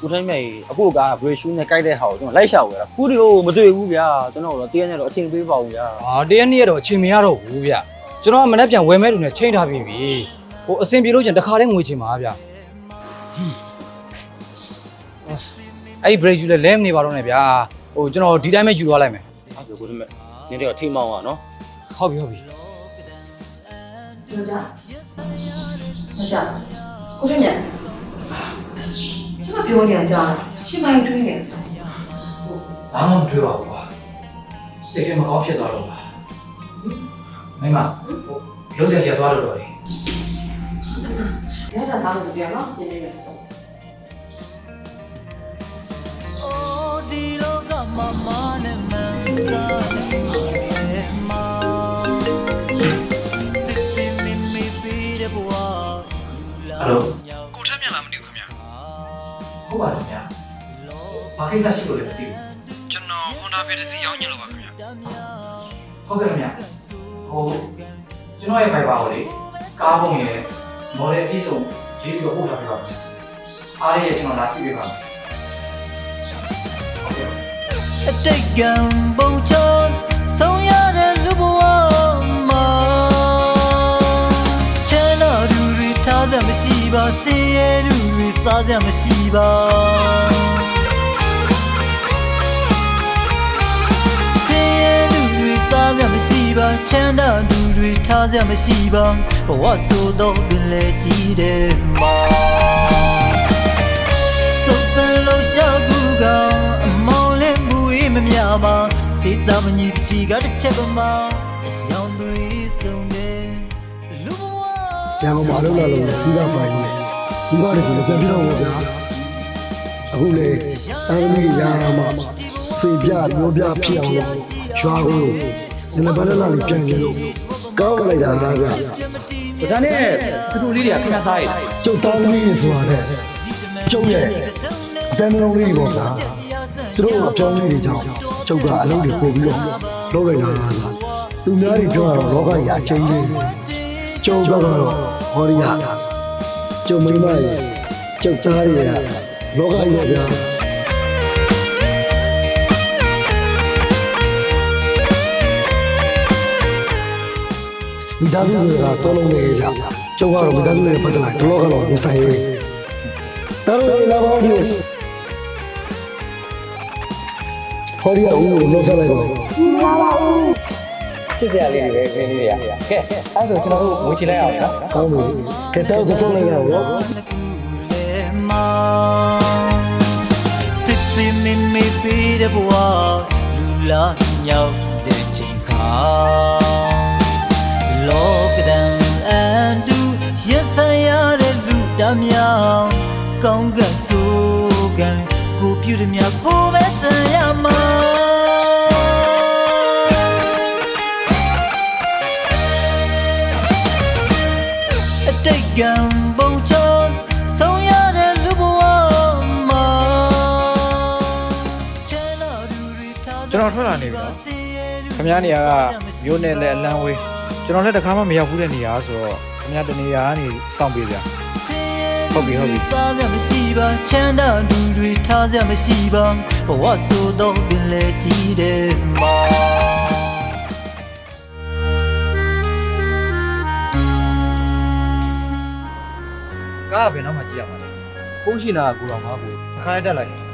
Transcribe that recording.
ကိုထိုင်းမြတ်ကြီးအခုကဘရေရှူးနဲ့ကြိုက်တဲ့ဟာကိုကျွန်တော်လိုက်ရှာဝယ်တာခုဒီကိုမတွေ့ဘူးဗျာကျွန်တော်တော့တရက်နဲ့တော့အချိန်ပေးပါဦးဗျာ အာတရက်နေ့ရတော့အချိန်မရတော့ဘူးဗျကျွန်တော်ကမနေ့ပြန်ဝယ်မဲ့လူနဲ့ချိန်ထားပြီးပြီဟိုအဆင်ပြေလို့ချင်းတခါတည်းငွေချင်ပါဗျအဲ့ဒီ break ယူလဲလဲမနေပါတော့နဲ့ဗျာဟိုကျွန်တော်ဒီတိုင်းပဲယူသွားလိုက်မယ် အဲ့ဒါကိုထိုင်းမြတ်နင်းတော့ထိမောင်းอ่ะเนาะ ဟုတ်ပြီဟုတ်ပြီ ယောက်ျားယောက်ျားကိုထက်ညံကျွန် မပြောနေတာကြားလားရှင်မိုင်းတွေးနေတယ်ဘာမှမတွေ့ပါဘူးကွာစိတ်ထဲမကောင်းဖြစ်သွားတော့ပါမိမဟိုလုံးချက်ချက်သွားလို့တော့လေရတာစားလို့ပြောနော်ပြင်နေတယ် Oh, di lo ka mama ne man sa ne ma. Ti mi mi bi de bwa. ဟယ်လိုကိုထက် ဟုတ်ပါတယ်ဗျာဘာကိစ္စရှိလို့လဲမသိဘူးကျွန်တော် Honda Fit တစ်စီးရောင်းညင်လို့ပါခင်ဗျဟုတ်ကဲ့ခင်ဗျဟိုကျွန်တော်ရဲ့ Viber ကိုလေကားပုံရဲ့ model အပြည့်စုံရေးပြီးတော့ပို့ထားပေးပါမယ်အားရရဲ့ကျွန်တော်လာကြည့်ပေးပါမယ်ဟုတ်ကဲ့အတိတ်ကံပုံချော စားတဲ့မရှိပါဆင်းရဲသူတွေစားတဲ့မရှိပါချမ်းသာသူတွေထားတဲ့မရှိပါဘဝဆိုတော့ပင်လေကြီးတဲ့မှာစုံစမ်းလို့ရှာကူကအမောင်းလဲမူအေးမမြပါစေတမညီပချီကတစ်ချက်ပမာအယောင်တွေဆုံးတယ်လူဘဝကျန်ကုန်မလုံးလာလုံးပြီးသားပိုင်နေ ဒီဘာတွေကလည်းပြန်ပြတော့ဘောဗျာအခုလေတာသမီးရာမှာစေပြမျိုးပြဖြစ်အောင်လို့ရွာကိုဒီနေ့ဘာလဲလာလေးပြန်ရင်လို့ကောင်းလိုက်တာဗျာဒါနဲ့သူတို့လေးတွေကခဏသားရည်ကျုပ်သားသမီးတွေဆိုတာတဲ့ကျုပ်ရဲ့အတန်းလုံးလေးတွေပေါ့ဗျာသူတို့အပြောင်းလေးတွေကြောင့်ကျုပ်ကအလုပ်တွေပို့ပြီးတော့လုပ်လိုက်တာဗျာသူများတွေပြောရတော့လောကကြီးအချင်းကြီးကျုပ်ကတော့ဟောရီယာ ကျုပ်မိမရဲ့ကျုပ်သားတွေကလောကကြီးပေါ့ဗျာမိသားစုဆိုတာတောလုံးလေးကြကျုပ်ကတော့မိသားစုနဲ့ပတ်သက်လာတော့ကတော့မဆိုင်ရေးတော်တော်လာပါဦးဒီဟောရီယာဦးကိုလောက်ဆက်လိုက်ပါ ချစ်စရာလေးတွေပဲခင်းလေးတွေကကဲအဲ့ဆိုကျွန်တော်တို့ငွေချလိုက်အောင်နော်ကောင်းပြီကဲတော့ဆက်လိုက်ရအောင်နော်တစ်သိမင်းမေးပေးတဲ့ဘဝလူလာညောင်းတဲ့ချိန်ခါလောကဒံအန်တူရဆိုင်ရတဲ့လူတမြောင်ကောင်းကင်ဆိုကံကိုပြုတဲ့မြတ်ကိုပဲဆံရမှာ ကံပုံချောဆုံးရတဲ့လူဘဝမှာချမ်းသာသူတွေထားကျွန်တော်ထွက်လာနေပြီနော်ခမည်းနေရာကမျိုးနဲ့လည်းအလန်းဝေးကျွန်တော်လည်းတစ်ခါမှမရောက်ဘူးတဲ့နေရာဆိုတော့ခမည်းတနေရာကနေစောင့်ပေးဗျာဟုတ်ပြီဟုတ်ပြီစားရမရှိပါချမ်းသာသူတွေထားရမရှိပါဘဝဆိုတော့ပင်လေကြီးတဲ့မှာ ဘယ်တော့မှကြည့်ရမှာလဲဖုန်းရှင်တာကကိုတော်ငါ့ကိုတစ်ခါလိုက်တက်လိုက်တယ်